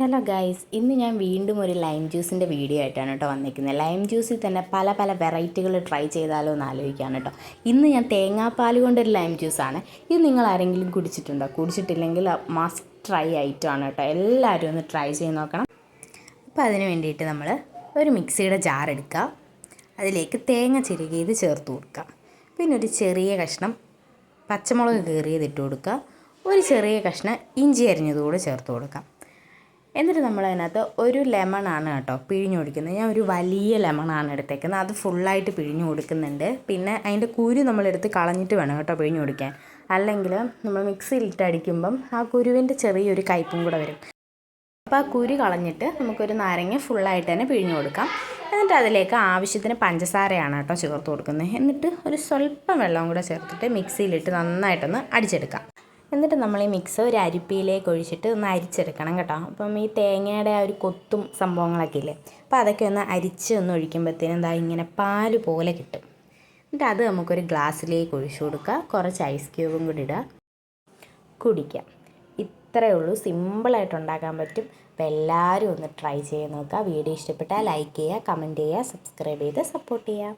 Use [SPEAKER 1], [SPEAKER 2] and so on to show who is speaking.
[SPEAKER 1] Hello guys ഇന്ന് ഞാൻ വീണ്ടും ഒരു ലൈം ജ്യൂസിന്റെ വീഡിയോ ആയിട്ടാണ് കേട്ടോ വന്നിരിക്കുന്നത്. ലൈം ജ്യൂസിൽ തന്നെ പല പല വെറൈറ്റികൾ ട്രൈ ചെയ്താലോ എന്ന് ആലോചിക്കുകയാണ് കേട്ടോ ഇന്ന് ഞാൻ തേങ്ങാപ്പാൽ കൊണ്ടൊരു ലൈം ജ്യൂസാണ് ഇത് നിങ്ങൾ ആരെങ്കിലും കുടിച്ചിട്ടുണ്ടോ? കുടിച്ചിട്ടില്ലെങ്കിൽ മസ്റ്റ് ട്രൈ ഐറ്റമാണ് കേട്ടോ എല്ലാവരും ഒന്ന് ട്രൈ ചെയ്ത് നോക്കണം. അപ്പോൾ അതിന് വേണ്ടിയിട്ട് നമ്മൾ ഒരു മിക്സിയുടെ ജാർ എടുക്കുക അതിലേക്ക് തേങ്ങ ചിരകിയത് ചേർത്ത് കൊടുക്കുക പിന്നെ ഒരു ചെറിയ കഷ്ണം പച്ചമുളക് കീറിയത് ഇട്ട് കൊടുക്കുക ഒരു ചെറിയ കഷ്ണം ഇഞ്ചി അരിഞ്ഞതുകൂടെ ചേർത്ത് കൊടുക്കാം. എന്നിട്ട് നമ്മൾ അതിനകത്ത് ഒരു ലെമണാണ് കേട്ടോ പിഴിഞ്ഞു കൊടുക്കുന്നത്. ഞാൻ ഒരു വലിയ ലെമണാണ് എടുത്തേക്കുന്നത്. അത് ഫുള്ളായിട്ട് പിഴിഞ്ഞു കൊടുക്കുന്നുണ്ട്. പിന്നെ അതിന്റെ കുരു നമ്മളെടുത്ത് കളഞ്ഞിട്ട് വേണം കേട്ടോ പിഴിഞ്ഞു കൊടുക്കാൻ. അല്ലെങ്കിൽ നമ്മൾ മിക്സിയിലിട്ട് അടിക്കുമ്പം ആ കുരുവിന്റെ ചെറിയൊരു കയ്പും കൂടെ വരും. അപ്പോൾ ആ കുരു കളഞ്ഞിട്ട് നമുക്കൊരു നാരങ്ങ ഫുള്ളായിട്ട് തന്നെ പിഴിഞ്ഞു കൊടുക്കാം. എന്നിട്ട് അതിലേക്ക് ആവശ്യത്തിന് പഞ്ചസാരയാണ് കേട്ടോ ചേർത്ത് കൊടുക്കുന്നത്. എന്നിട്ട് ഒരു സ്വല്പം വെള്ളം കൂടെ ചേർത്തിട്ട് മിക്സിയിലിട്ട് നന്നായിട്ടൊന്ന് അടിച്ചെടുക്കാം. എന്നിട്ട് നമ്മൾ ഈ മിക്സ് ഒരു അരിപ്പിയിലേക്ക് ഒഴിച്ചിട്ട് ഒന്ന് അരിച്ചെടുക്കണം കേട്ടോ. അപ്പം ഈ തേങ്ങയുടെ ആ ഒരു കൊത്തും സംഭവങ്ങളൊക്കെ ഇല്ലേ? അപ്പോൾ അതൊക്കെ ഒന്ന് അരിച്ച് ഒന്ന് ഒഴിക്കുമ്പോഴത്തേനും എന്താ ഇങ്ങനെ പാൽ പോലെ കിട്ടും. എന്നിട്ട് അത് നമുക്കൊരു ഗ്ലാസ്സിലേക്ക് ഒഴിച്ചു കൊടുക്കുക. കുറച്ച് ഐസ് ക്യൂബും കൂടി ഇടുക. കുടിക്കാം ഇത്രയേ ഉള്ളൂ. സിമ്പിളായിട്ട് ഉണ്ടാക്കാൻ പറ്റും. അപ്പോൾ എല്ലാവരും ഒന്ന് ട്രൈ ചെയ്ത് നോക്കുക. വീഡിയോ ഇഷ്ടപ്പെട്ടാൽ ലൈക്ക് ചെയ്യുക കമന്റ് ചെയ്യുക സബ്സ്ക്രൈബ് ചെയ്ത് സപ്പോർട്ട് ചെയ്യുക.